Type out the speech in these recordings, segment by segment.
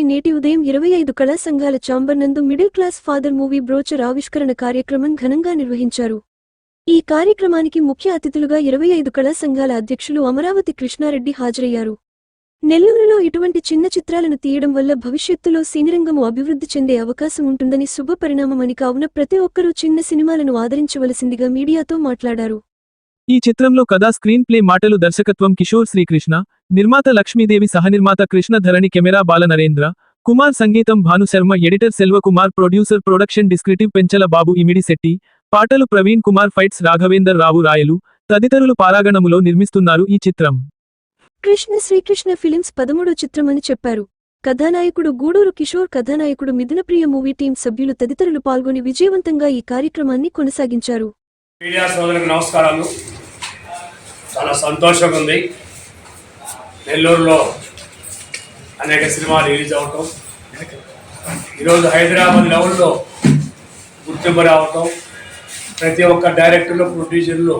నేటి ఉదయం ఇరవై ఐదు కళా సంఘాల చాంబర్ నందు middle class father movie brochure ఆవిష్కరణ కార్యక్రమం ఘనంగా నిర్వహించారు. ఈ కార్యక్రమానికి ముఖ్య అతిథులుగా ఇరవై ఐదు కళా సంఘాల అధ్యక్షులు అమరావతి కృష్ణారెడ్డి హాజరయ్యారు. నెల్లూరులో ఇటువంటి చిన్న చిత్రాలను తీయడం వల్ల భవిష్యత్తులో సినిరంగము అభివృద్ధి చెందే అవకాశం ఉంటుందని శుభపరిణామమని కావున ప్రతి ఒక్కరూ చిన్న సినిమాలను ఆదరించవలసిందిగా మీడియాతో మాట్లాడారు. ఈ చిత్రంలో కథా స్క్రీన్ ప్లే మాటలు దర్శకత్వం కిషోర్ శ్రీకృష్ణ నిర్మాత లక్ష్మీదేవి సహనిర్మాత కృష్ణ ధరణి కెమెరా బాల నరేంద్ర కుమార్ సంగీతం Bhanu Sharma editor Selvakumar producer production డిస్క్రిటివ్ Penchala Babu ఇమిడి శెట్టి పాటలు ప్రవీణ్ కుమార్ ఫైట్స్ రాఘవేందర్ రావు రాయలు తదితరులు పారాగణములో నిర్మిస్తున్నారు ఈ చిత్రం. కృష్ణ శ్రీకృష్ణ ఫిలిమ్స్ పదమూడో చిత్రమని చెప్పారు. కథానాయకుడు గూడూరు కిషోర్ కథానాయకుడు మిథునప్రియ మూవీ టీం సభ్యులు తదితరులు పాల్గొని విజయవంతంగా ఈ కార్యక్రమాన్ని కొనసాగించారు. మీడియా సోదరులకు నమస్కారాలు. చాలా సంతోషంగా ఉంది నెల్లూరులో అనేక సినిమాలు రిలీజ్ అవటం. ఈరోజు హైదరాబాద్ లెవెల్లో గుర్తింపు రావటం. ప్రతి ఒక్క డైరెక్టర్లు ప్రొడ్యూసర్లు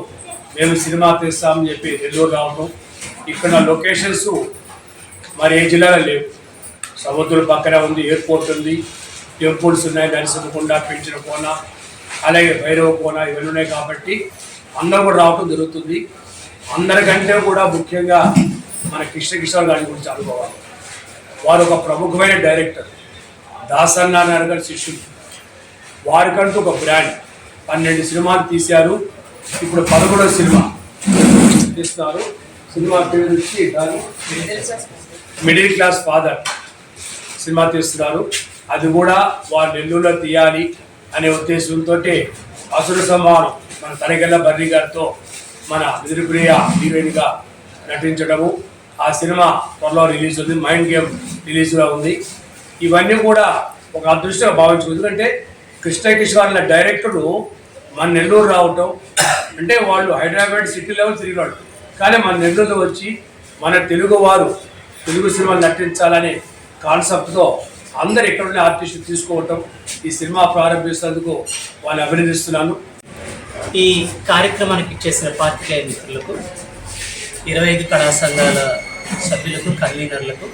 మేము సినిమా తీస్తామని చెప్పి నెల్లూరు రావటం. ఇక్కడ లొకేషన్స్ మరి ఏ జిల్లాలో లేవు. సముద్రం పక్కన ఉంది ఎయిర్పోర్ట్ ఉంది. టెంపుల్స్ ఉన్నాయి నరసింహకొండ పెంచిన కోన అలాగే భైరవ కోన ఇవన్నీ ఉన్నాయి కాబట్టి అందరూ కూడా రావటం జరుగుతుంది. అందరికంటే కూడా ముఖ్యంగా మన కృష్ణ కిషోర్ గారి గురించి అనుకోవాలి వారు ఒక ప్రముఖమైన డైరెక్టర్ దాసన్న నారాయణ గారి శిష్యుడు. వారికంటూ ఒక బ్రాండ్. పన్నెండు సినిమాలు తీశారు. ఇప్పుడు పదకొండవ సినిమా తీస్తున్నారు. సినిమా పేరు వచ్చి దాని మిడిల్ క్లాస్ ఫాదర్ సినిమా తీస్తున్నారు. అది కూడా వారు నెల్లూరులో తీయాలి అనే ఉద్దేశంతో అసుర సంహారం మన తనకెళ్ళ బర్రి గారితో మన నిరుప్రియ హీరోయిన్గా నటించడము. ఆ సినిమా త్వరలో రిలీజ్ ఉంది మైండ్ గేమ్ రిలీజ్గా ఉంది. ఇవన్నీ కూడా ఒక అదృష్టంగా భావించు ఎందుకంటే కృష్ణ కిషోర్ అనే డైరెక్టరు మన నెల్లూరు రావటం. అంటే వాళ్ళు హైదరాబాద్ సిటీ లెవెల్ తిరిగినాడు కానీ మన నెల్లూరులో వచ్చి మన తెలుగు వారు తెలుగు సినిమాలు నటించాలనే కాన్సెప్ట్తో అందరు ఇక్కడ ఉండే ఆర్టిస్టులు తీసుకోవటం ఈ సినిమా ప్రారంభిస్తున్నందుకు వాళ్ళు అభినందిస్తున్నాను. ఈ కార్యక్రమానికి ఇచ్చేసిన పాత్రికేయ మిత్రులకు ఇరవై ఐదు కళా సంఘాల సభ్యులకు కన్వీనర్లకు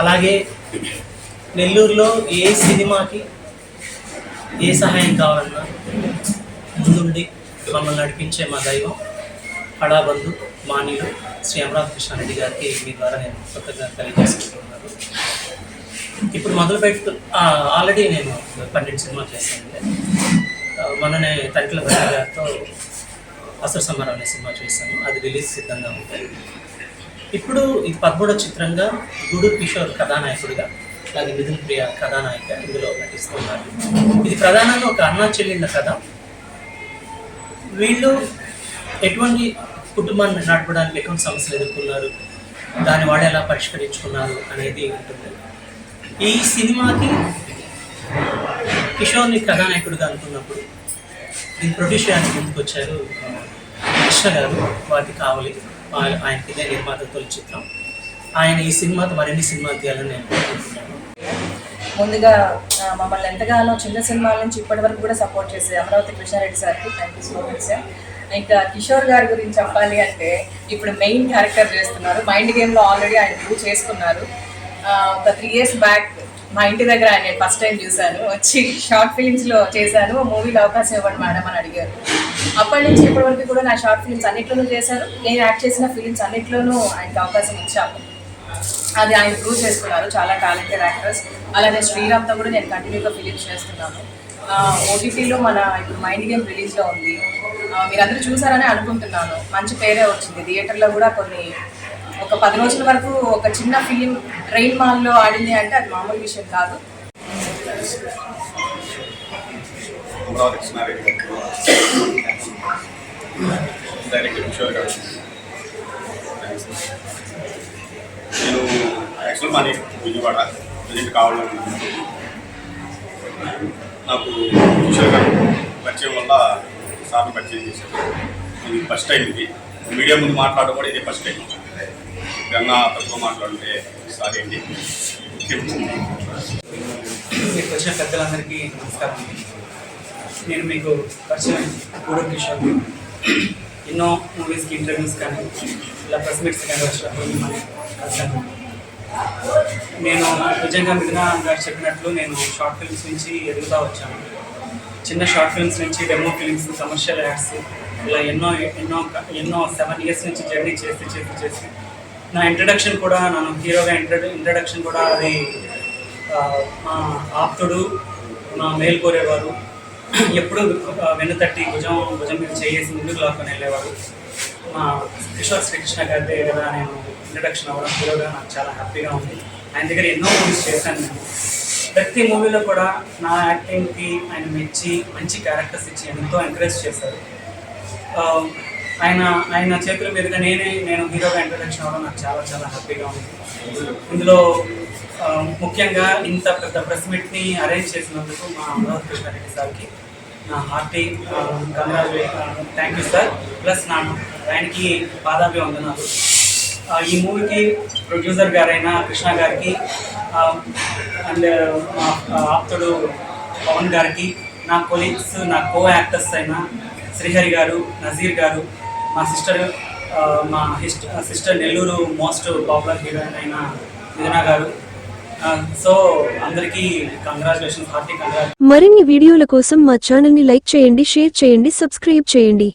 అలాగే నెల్లూరులో ఏ సినిమాకి ఏ సహాయం కావాలన్నా ముందుండి మమ్మల్ని నడిపించే మా దైవం కళాబంధు మాన్యులు శ్రీ అమరావతి కృష్ణారెడ్డి గారికి మీ ద్వారా నేను కృతజ్ఞత తెలియజేసుకుంటున్నాను. ఇప్పుడు మొదలుపెట్టు ఆల్రెడీ నేను పన్నెండు సినిమాలు చేశాను. మొన్ననే తరికల గారితో అసలు సమారం అనే సినిమా చేశాను అది రిలీజ్ సిద్ధంగా ఉంది. ఇప్పుడు ఇది పదమూడో చిత్రంగా గుడు కిషోర్ కథానాయకుడిగా అలాగే మిథున్ ప్రియ కథానాయిక ఇందులో నటిస్తున్నారు. ఇది ప్రధానంగా ఒక అన్నా చెల్లిన కథ. వీళ్ళు ఎటువంటి కుటుంబాన్ని నడపడానికి ఎటువంటి సమస్యలు ఎదుర్కొన్నారు దాన్ని వాడు ఎలా పరిష్కరించుకున్నారు అనేది ఉంటుంది. ఈ సినిమాకి కిషోర్ని కథానాయకుడిగా అనుకున్నప్పుడు దీన్ని ప్రొడ్యూస్ చేయడానికి ముందుకు వచ్చారు కృష్ణ గారు వారికి కావాలి. ఆయన ఆయనకి నిర్మాత తొలి చిత్రం. ఆయన ఈ సినిమాతో మరిన్ని సినిమా తీయాలని నేను కోరుకుంటున్నాను. ముందుగా మమ్మల్ని ఎంతగానో చిన్న సినిమాల నుంచి ఇప్పటి వరకు కూడా సపోర్ట్ చేసే అమరావతి కృష్ణారెడ్డి సార్కి thank you so much sir ఇంకా కిషోర్ గారి గురించి చెప్పాలి అంటే ఇప్పుడు మెయిన్ క్యారెక్టర్ చేస్తున్నారు. మైండ్ గేమ్లో ఆల్రెడీ ఆయన ప్రూవ్ చేసుకున్నారు. ఒక త్రీ ఇయర్స్ బ్యాక్ మా ఇంటి దగ్గర ఆయన ఫస్ట్ టైం చూశాను. వచ్చి షార్ట్ ఫిలిమ్స్లో చేశాను. మూవీలో అవకాశం ఇవ్వండి మేడం అని అడిగారు. అప్పటి నుంచి ఇప్పటి వరకు కూడా నా షార్ట్ ఫిలిమ్స్ అన్నిట్లోనూ చేశారు నేను యాక్ట్ చేసిన ఫిలిమ్స్ అన్నిట్లోనూ ఆయనకి అవకాశం ఇచ్చాము. అది ఆయన ప్రూవ్ చేసుకున్నారు. చాలా టాలెంటెడ్ యాక్టర్స్ అలానే శ్రీరామ్తో కూడా నేను కంటిన్యూగా ఫిలిమ్స్ చేస్తున్నాను. ఓటీటీలో మన ఇప్పుడు మైండ్ గేమ్ రిలీజ్లో ఉంది. మీరందరూ చూసారని అనుకుంటున్నాను. మంచి పేరే వచ్చింది. థియేటర్లో కూడా కొన్ని ఒక పది రోజుల వరకు ఒక చిన్న ఫిలిం ట్రైన్ మాల్లో ఆడింది అంటే అది మామూలు విషయం కాదు నేను యాక్చువల్ మాది విజయవాడ ప్రజెంట్ కావాలని నాకు కిషోర్ గారు పరిచయం వల్ల సార్ని పరిచయం చేశాను ఇది ఫస్ట్ టైం ఇది మీడియా ముందు మాట్లాడడం కూడా ఇది ఫస్ట్ టైం గంగా తక్కువ మాట్లాడితే సారీ అండి మీకు వచ్చిన పెద్దలందరికీ నమస్కారం నేను మీకు పరిచయం గూడూరు కిషోర్ ఎన్నో మూవీస్కి ఇంటర్వ్యూస్ కానీ ఇలా ప్రెస్ మీట్స్ కానీ వచ్చినప్పుడు మిమ్మల్ని కలిసాను నేను నిజంగా మిగతా గారు చెప్పినట్లు నేను షార్ట్ ఫిల్మ్స్ నుంచి ఎదుగుతా వచ్చాను. చిన్న షార్ట్ ఫిల్మ్స్ నుంచి డెమో ఫిల్మ్స్ కమర్షియల్ యాడ్స్ ఇలా ఎన్నో ఎన్నో ఎన్నో సెవెన్ ఇయర్స్ నుంచి జర్నీ చేసి చేసి చేసి నా ఇంట్రడక్షన్ కూడా నన్ను హీరోగా ఇంట్రడ ఇంట్రడక్షన్ కూడా అది మా ఆప్తుడు మా మేలు కోరేవారు. ఎప్పుడు వెన్ను తట్టి భుజం భుజం మీద చేసి ముందుకు లాక్కొని వెళ్ళేవారు. మా కిషోర్ శ్రీకృష్ణ గారి దగ్గర నేను ఇంట్రడక్షన్ అవ్వడం హీరోగా నాకు చాలా హ్యాపీగా ఉంది. ఆయన దగ్గర ఎన్నో మూవీస్ చేశాను నేను. ప్రతి మూవీలో కూడా నా యాక్టింగ్కి ఆయన మెచ్చి మంచి క్యారెక్టర్స్ ఇచ్చి ఎంతో ఎంకరేజ్ చేశారు. ఆయన ఆయన చేతుల మీదుగా నేనే నేను హీరోగా ఇంట్రడక్షన్ అవ్వడం నాకు చాలా చాలా హ్యాపీగా ఉంది. ఇందులో ముఖ్యంగా ఇంత పెద్ద ప్రెస్ మీట్ని అరేంజ్ చేసినందుకు మా అమరావతి కృష్ణారెడ్డి సార్కి నా hearty congratulations thank you sir plus నా ఆయనకి పాదాభివందనాలు. వందనాలు ఈ మూవీకి ప్రొడ్యూసర్ గారైన కృష్ణ గారికి అండ్ మా ఆప్తుడు పవన్ గారికి నా కొలీగ్స్ నా కో యాక్టర్స్ అయిన శ్రీహరి గారు నజీర్ గారు మా సిస్టర్ మా హిస్ట్ sister Nellore most popular heroine అయిన మిథునా గారు. సో అందరికీ కంగ్రాచులేషన్స్ హార్టీ కంగ్రాచులేషన్ మరిన్ని వీడియోల కోసం మా ఛానల్ని లైక్ చేయండి షేర్ చేయండి సబ్స్క్రైబ్ చేయండి.